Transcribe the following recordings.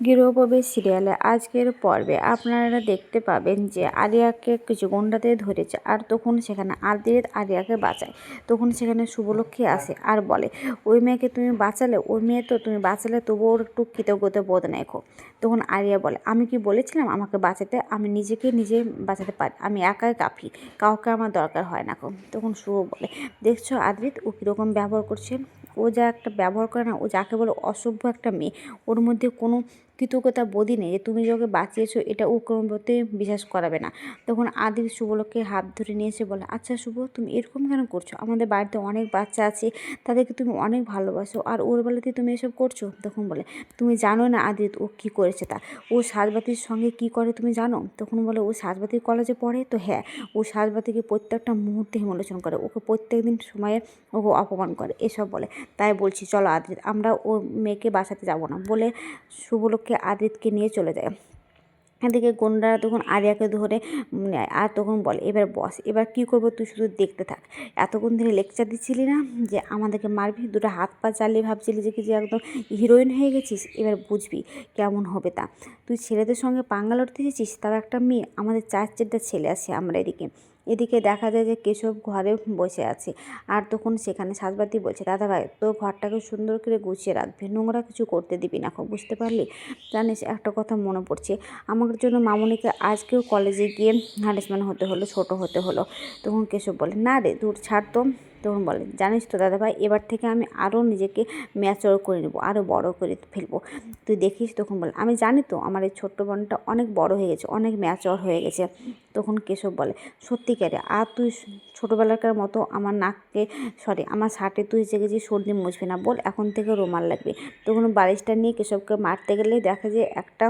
গৃহপ্রবেশ সিরিয়ালে আজকের পর্বে আপনারা দেখতে পাবেন যে আরিয়াকে কিছু গুন্ডাতে ধরেছে আর তখন সেখানে আদিত আরিয়াকে বাঁচায়। তখন সেখানে শুভলক্ষ্মী আসে আর বলে, ওই মেয়েকে তুমি বাঁচালে, ওই মেয়ে তো তুমি বাঁচালে তবুও ওর একটু কৃতজ্ঞতা বোধ নেখো তখন আরিয়া বলে, আমি কি বলেছিলাম আমাকে বাঁচাতে? আমি নিজেকে নিজে বাঁচাতে পারি, আমি একাই কাফি, কাউকে আমার দরকার হয় না তখন শুভ বলে, দেখছ আদ্রিত ও কীরকম ব্যবহার করছে? ও যা একটা ব্যবহার করে না, ও যাকে বলে অসভ্য একটা মেয়ে, ওর মধ্যে কোনো কৃতজ্ঞতা বোধই নেই যে তুমি যে ওকে বাঁচিয়েছো, এটা ও কোনোমতে বিশ্বাস করাবে না। তখন আদির শুভলোককে হাত ধরে নিয়ে এসে বলে আচ্ছা শুভ, তুমি এরকম কেন করছ? আমাদের বাড়িতে অনেক বাচ্চা আছে, তাদেরকে তুমি অনেক ভালোবাসো, আর ওর বেলাতে তুমি এসব করছ? তখন বলে, তুমি জানো না আদিত ও কী করেছে তা? ও সাজবাতির সঙ্গে কি করে তুমি জানো? তখন বলে, ও সাজবাতির কলেজে পড়ে? তো হ্যাঁ ও সাজবাতিকে প্রত্যেকটা মুহূর্তে হিমলোচন করে, ওকে প্রত্যেক দিন সময়ে ওকে অপমান করে। এসব বলে। তাই বলছি, চলো আদিত আমরা ও মেয়েকে বাঁচাতে যাব না। বলে শুভলোককে আদিতকে নিয়ে চলে যায়। এদিকে গুন্ডারা তখন আরিয়াকে ধরে আর তখন বলে, এবার বস, এবার কি করব তুই শুধু দেখতে থাক। এতক্ষণ ধরে লেকচার দিচ্ছিলি না যে আমাদেরকে মারবি? দুটো হাত পা চালিয়ে ভাবছিলি যে কি যে একদম হিরোইন হয়ে গেছিস? এবার বুঝবি কেমন হবে তা। তুই ছেলেদের সঙ্গে পাঙ্গা লড়তে এসেছিস? তাও একটা মেয়ে, আমাদের চার চারটা ছেলে আছে আমরা এদিকে। এদিকে দেখা যায় যে কেশব ঘরে বসে আছে আর তখন সেখানে সাজবাতি বলছে, দাদা ভাই তো ঘরটাকে সুন্দর করে গুছিয়ে রাখবে, নোংরা কিছু করতে দিবি না বুঝতে পারলি? জানিস, একটা কথা মনে পড়ছে, আমার জন্য মামনিকে আজকেও কলেজে গিয়ে হ্যারাসমেন্ট হতে হলো, ছোট হতে হলো। তখন কেশব বলে, না রে, দূর, ছাড় তো। তখন বলে জানিস তো দাদাভাই, এবার থেকে আমি আরও নিজেকে ম্যাচর করে নেব, আরও বড় করে ফেলব। তুই দেখিস তখন বলে, আমি জানি তো আমার এই ছোট্ট বোনটা অনেক বড় হয়ে গেছে, অনেক ম্যাচর হয়ে গেছে। তখন কেশব বলে, সত্যিকারে, আর তুই ছোটোবেলাকার মতো আমার নাককে সরি আমার শার্টে তুই যে গেছি সর্দি মুছবি না, বল, এখন থেকে রুমাল লাগবে। তখন বালিশটা নিয়ে কেশবকে মারতে গেলে দেখা যায় একটা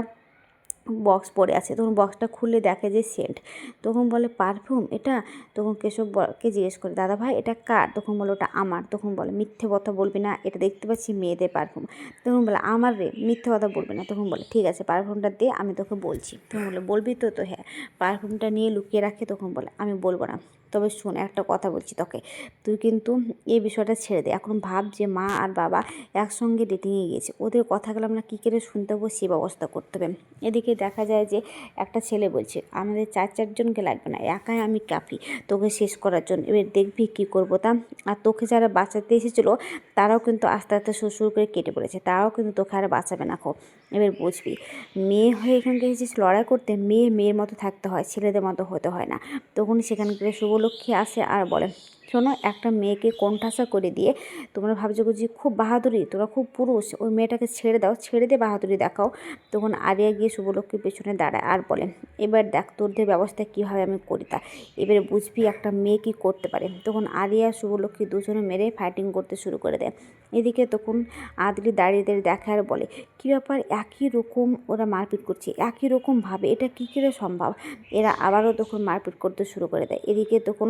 বক্স পড়ে আছে, তখন বক্সটা খুলে দেখে যে সেন্ট তখন বলে পারফিউম এটা? তখন কেশবকে জিজ্ঞেস করে, দাদা ভাই, এটা কার? তখন বলে, ওটা আমার। তখন বলে, মিথ্যে কথা বলবি না, এটা দেখতে পাচ্ছি মেয়েদের পারফিউম তখন বলে, আমার রে, মিথ্যে কথা বলবি না। তখন বলে, ঠিক আছে পারফিউমটা দে, আমি তোকে বলছি। তখন বলে, বলবি তো? তো হ্যাঁ পারফিউমটা নিয়ে লুকিয়ে রাখে, তখন বলে, আমি বলব না। তবে শোন, একটা কথা বলছি তোকে। তুই কিন্তু এই বিষয়টা ছেড়ে দে। এখন ভাব যে মা আর বাবা একসঙ্গে ডেটিংয়ে গিয়েছে। ওদের কথাগুলো আমরা কী করে শুনতে হব সে ব্যবস্থা করতে হবে। এদিকে দেখা যায় যে একটা ছেলে বলছে, আমাদের চার চারজনকে লাগবে না, একাই আমি কাফি, তোকে শেষ করার জন্য। এবার দেখবি কী করব তা। আর তোকে যারা বাঁচাতে এসেছিল, তারাও কিন্তু আস্তে আস্তে শ্বশুর করে কেটে পড়েছে। তারাও কিন্তু তোকে আর বাঁচাবে না খো এবার বুঝবি, মেয়ে হয়ে এখানকে এসেছিস লড়াই করতে, মেয়ে মেয়ের মতো থাকতে হয়, ছেলেদের মতো হতে হয় না। তখন সেখানকার শুভলক্ষ্মী আসে আর বলে শোনো, একটা মেয়েকে কোণঠাসা করে দিয়ে তোমরা ভাবছ যে খুব বাহাদুরি তোরা খুব পুরুষ, ওই মেয়েটাকে ছেড়ে দাও, ছেড়ে দিয়ে বাহাদুরি দেখাও। তখন আরিয়া গিয়ে শুভলক্ষ্মীর পেছনে দাঁড়ায় আর বলে, এবার দেখ তোরদের ব্যবস্থা, কীভাবে আমি করি তা। এবারে বুঝবি একটা মেয়ে কী করতে পারে। তখন আরিয়া শুভলক্ষ্মী দুজনে মেরে ফাইটিং করতে শুরু করে দেয়। এদিকে তখন আদলি দাঁড়িয়ে দাঁড়িয়ে দেখে আর বলে, কী ব্যাপার? একই রকম ওরা মারপিট করছে, একই রকমভাবে এটা কী করে সম্ভব? এরা আবারও তখন মারপিট করতে শুরু করে দেয়। এদিকে তখন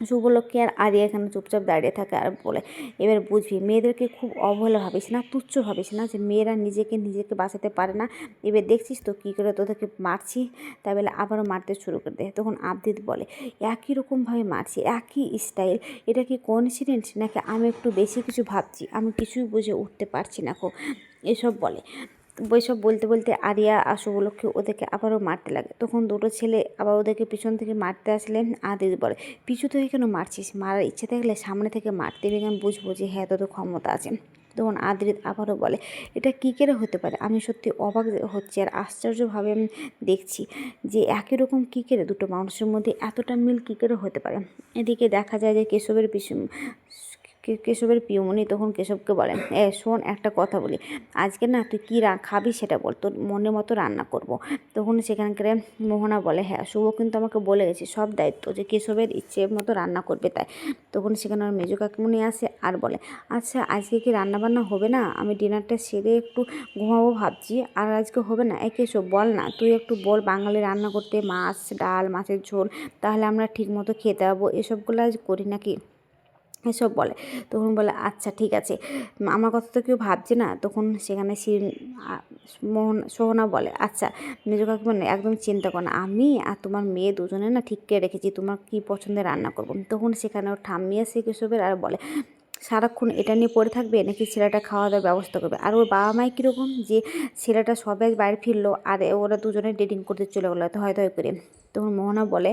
শুভলক্ষ্মী আর আরিয়া এখানে চুপচাপ দাঁড়িয়ে থাকে আর বলে, এবার বুঝবি, মেয়েদেরকে খুব অবহেলা ভাবিস না, তুচ্ছ ভাবিস না যে মেয়েরা নিজেকে নিজেকে বাঁচাতে পারে না। এবার দেখছিস তো কী করে তোদেরকে মারছি? তাই বলে, আবারও মারতে শুরু করে দেয় তখন আবদিত বলে, একই রকমভাবে মারছি, একই স্টাইল এটা কি কোইন্সিডেন্ট নাকি আমি একটু বেশি কিছু ভাবছি? আমি কিছুই বুঝে উঠতে পারছি না খুব এসব বলে। ওইসব বলতে বলতে আরিয়া আর শুভলক্ষ্মী ওদেরকে আবারও মারতে লাগে। তখন দুটো ছেলে আবার ওদেরকে পিছন থেকে মারতে আসলে আদিত বলে। পিছু থেকে কেন মারছিস? মারার ইচ্ছে থাকলে সামনে থেকে মারতে কেন বুঝব যে হ্যাঁ তোদের ক্ষমতা আছে। তখন আদ্রিত আবারও বলে, এটা কী করে হতে পারে? আমি সত্যি অবাক হচ্ছি আর আশ্চর্যভাবে আমি দেখছি যে একই রকম কী করে দুটো মানুষের মধ্যে এতটা মিল কী করে হতে পারে? এদিকে দেখা যায় যে কেশবের পিছু কেশবের পিয়মণি তখন কেশবকে বলেন এ, শোন, একটা কথা বলি। আজকে না তুই কী খাবি সেটা বল, তোর মনের মতো রান্না করব। তখন সেখানকার মোহনা বলে হ্যাঁ শুভ কিন্তু আমাকে বলে গেছে, সব দায়িত্ব যে কেশবের ইচ্ছে মতো রান্না করবে তাই। তখন সেখানে আমার মেজো কাকিমণি আসে আর বলে আচ্ছা আজকে কি রান্না বান্না হবে না? আমি ডিনারটা সেরে একটু ঘুমাবো ভাবছি, আর আজকে হবে না? এ, কেশব, বল না, তুই একটু বল বাঙালি রান্না করতে, মাছ, ডাল, মাছের ঝোল, তাহলে আমরা ঠিক মতো খেতে পাবো এসবগুলো আজ করি নাকি? এসব বলে। তখন বলে আচ্ছা ঠিক আছে। আমার কথা তো কেউ ভাবছে না। তখন সেখানে শির মোহন, সোহনা বলে আচ্ছা মেজো কাকু মানে একদম চিন্তা করো না। আমি আর তোমার মেয়ে দুজনে না ঠিক করে রেখেছি, তোমার কী পছন্দের রান্না করব? তখন সেখানে ওর ঠাম্মি আসে কেশবের আর বলে, সারাক্ষণ এটা নিয়ে পড়ে থাকবে নাকি ছেলেটা খাওয়া দাওয়ার ব্যবস্থা করবে? আর ওর বাবা মাই কীরকম যে, ছেলেটা সবাই বাইরে ফিরলো, আর ওরা দুজনে ডেটিং করতে চলে গেলো হয়তো করে। তখন মোহনা বলে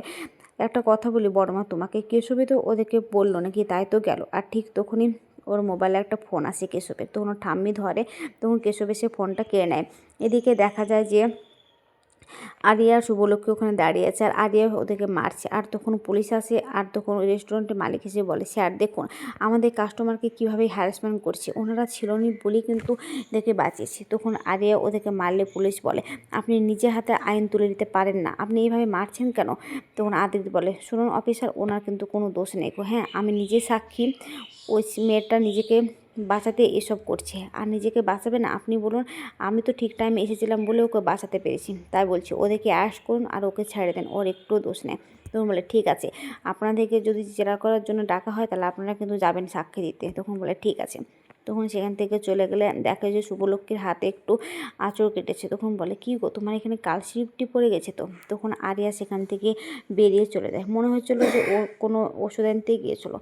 একটা কথা বলি, বড় মা, তোমাকে কেশবে তো ওদেরকে বলল নাকি? তাই তো গেল। আর ঠিক তখনই ওর মোবাইলে একটা ফোন আসে কেশবের। তখন ঠাম্মি ধরে, তখন কেশবে সে ফোনটা কেড়ে নেয়। এদিকে দেখা যায় যে আরিয়া শুভলক্ষ্মী ওখানে দাঁড়িয়ে আছে, আর আরিয়া ওদেরকে মারছে। আর তখন পুলিশ আসে, আর তখন ওই রেস্টুরেন্টের মালিক এসে বলে, স্যার, দেখুন, আমাদের কাস্টমারকে কীভাবে হ্যারাসমেন্ট করছে, ওনারা ছিল নি বলেই কিন্তু দেখে বাঁচিয়েছে। তখন আরিয়া ওদেরকে মারলে পুলিশ বলে, আপনি নিজে হাতে আইন তুলে দিতে পারেন না, আপনি এইভাবে মারছেন কেন? তখন আদিত বলে, শুনুন অফিসার ওনার কিন্তু কোনো দোষ নেই হ্যাঁ আমি নিজে সাক্ষী, ওই মেয়েটা নিজেকে বাঁচাতে এসব করছে। আর নিজেকে বাঁচাবে না, আপনি বলুন, আমি তো ঠিক টাইমে এসেছিলাম বলে ওকে বাঁচাতে পেরেছি। তাই বলছি, ওদেরকে অ্যাশ করুন আর ওকে ছেড়ে দেন, ওর একটু দোষ নেয় তখন বলে, ঠিক আছে, আপনাদেরকে যদি জেরা করার জন্য ডাকা হয়, তাহলে আপনারা কিন্তু যাবেন সাক্ষী দিতে। তখন বলে, ঠিক আছে। তখন সেখান থেকে চলে গেলে দেখে যে শুভলক্ষ্মীর হাতে একটু আঁচড় কেটেছে। তখন বলে, কী গো, তোমার এখানে কালশিপটি পড়ে গেছে তো? তখন আরিয়া সেখান থেকে বেরিয়ে চলে যায়। মনে হচ্ছিল যে ও কোনো ওষুধ আনতে গিয়েছিল।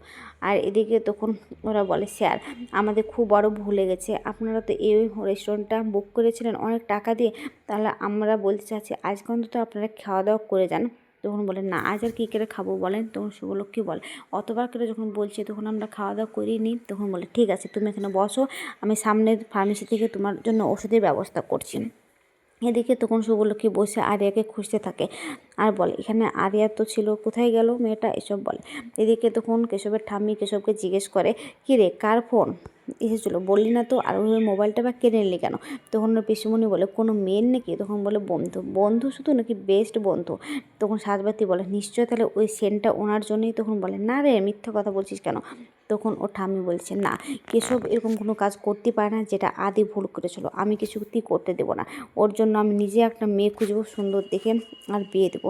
আর এদিকে তখন ওরা বলে, স্যার, আমাদের খুব বড় ভুলে গেছে আপনারা তো এই রেস্টুরেন্টটা বুক করেছিলেন অনেক টাকা দিয়ে। তাহলে আমরা বলতে চাচ্ছি, আজকে অন্তত আপনারা খাওয়া দাওয়া করে যান। তখন বলে, না, আজ আর কী করে খাব বলেন? তখন শুভলক্ষ্মী বলে, অতবার করে যখন বলছে, তখন আমরা খাওয়া দাওয়া করিনি তখন বলে, ঠিক আছে, তুমি এখানে বসো, আমি সামনের ফার্মেসি থেকে তোমার জন্য ওষুধের ব্যবস্থা করছি। এদিকে তখন শুভলক্ষ্মী বসে আর একে খুঁজতে থাকে। আর বলে, এখানে আরিয়া তো ছিল, কোথায় গেল মেয়েটা? এসব বলে। এদিকে তখন কেশবের ঠাম্মি কেশবকে জিজ্ঞেস করে, কী রে, কার ফোন? এসেছিল, বললি না তো, আর ওই মোবাইলটা বা কেনে নিলি কেন? তখন ওর পিসিমণি বলে, কোনো মেয়ের নাকি? তখন বলে, বন্ধু বন্ধু শুধু নাকি বেস্ট বন্ধু? তখন সাজবাতি বলে নিশ্চয় তাহলে ওই সেন্টটা ওনার জন্যই? তখন বলে, না রে, মিথ্যা কথা বলছিস কেন? তখন ও ঠাম্মি বলছে, না, কেশব এরকম কোনো কাজ করতে পারে না যেটা আদি ভুল করেছিল। আমি কিছু কিছুতেই করতে দেবো না। ওর জন্য আমি নিজে একটা মেয়ে খুঁজবো, সুন্দর দেখে আর বিয়ে দেবো।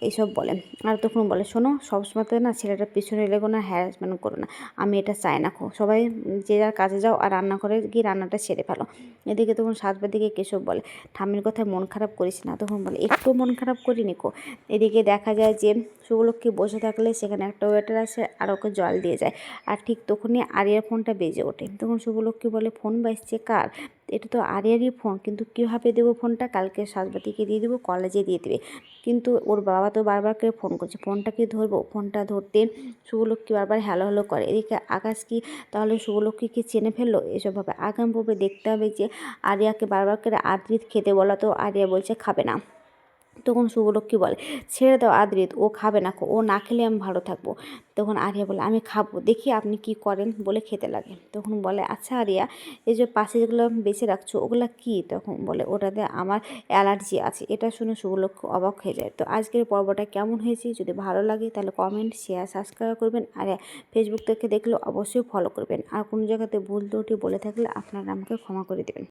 এইসব বলে। আর তখন বলে, শোনো, সবসময় তো না ছেলেটার পিছনে লেগো না হ্যারাসমেন্ট করো না। আমি এটা চাই না খো। সবাই যে যার কাজে যাও আর রান্না করে গিয়ে রান্নাটা সেরে ফেলো। এদিকে তখন সাতবার দিকে কেশব বলে, ঠাম্মির কথায় মন খারাপ করিস না। তখন বলে, একটু মন খারাপ করিনি কো এদিকে দেখা যায় যে শুভলক্ষ্মী বসে থাকলে সেখানে একটা ওয়েটার আসে আর ওকে জল দিয়ে যায়। আর ঠিক তখনই আরিয়ার ফোনটা বেজে ওঠে। তখন শুভলক্ষ্মী বলে, ফোন বাজছে কার? এটা তো আরিয়ারই ফোন, কিন্তু কীভাবে দেবো ফোনটা? কালকে সাজবাতিকে দিয়ে দেবো, কলেজে দিয়ে দেবে। কিন্তু ওর বাবা তো বারবার করে ফোন করছে, ফোনটা কি ধরবো? ফোনটা ধরতে শুভলক্ষ্মী বারবার হ্যালো হ্যালো করে। এদিকে আকাশ কি তাহলে শুভলক্ষ্মীকে চেনে ফেলল? এসবভাবে আগাম পূর্বে দেখতে হবে যে আরিয়াকে বারবার করে আদ্রিত খেতে বলা তো? আরিয়া বলছে, খাবে না। তখন শুভলক্ষ্মী বলে, ছেড়ে দাও আদ্রিত, ও খাবে না, ও না খেলে আমি ভালো থাকব। তখন আরিয়া বলে, আমি খাব, দেখি আপনি কি করেন, বলে খেতে লাগে। তখন বলে আচ্ছা আরিয়া, এই যে পাশে যেগুলো বেছে রাখছো, ওগুলো কি? তখন বলে, ওটাতে আমার অ্যালার্জি আছে। এটা শুনে শুভলক্ষ্মী অবাক হয়ে যায়। তো আজকের পর্বটা কেমন হয়েছে? যদি ভালো লাগে, তাহলে কমেন্ট শেয়ার সাবস্ক্রাইব করবেন। আর ফেসবুক থেকে দেখলে অবশ্যই ফলো করবেন। আর কোনো জায়গাতে ভুল ত্রুটি বলে থাকলে আপনারা আমাকে ক্ষমা করে দেবেন।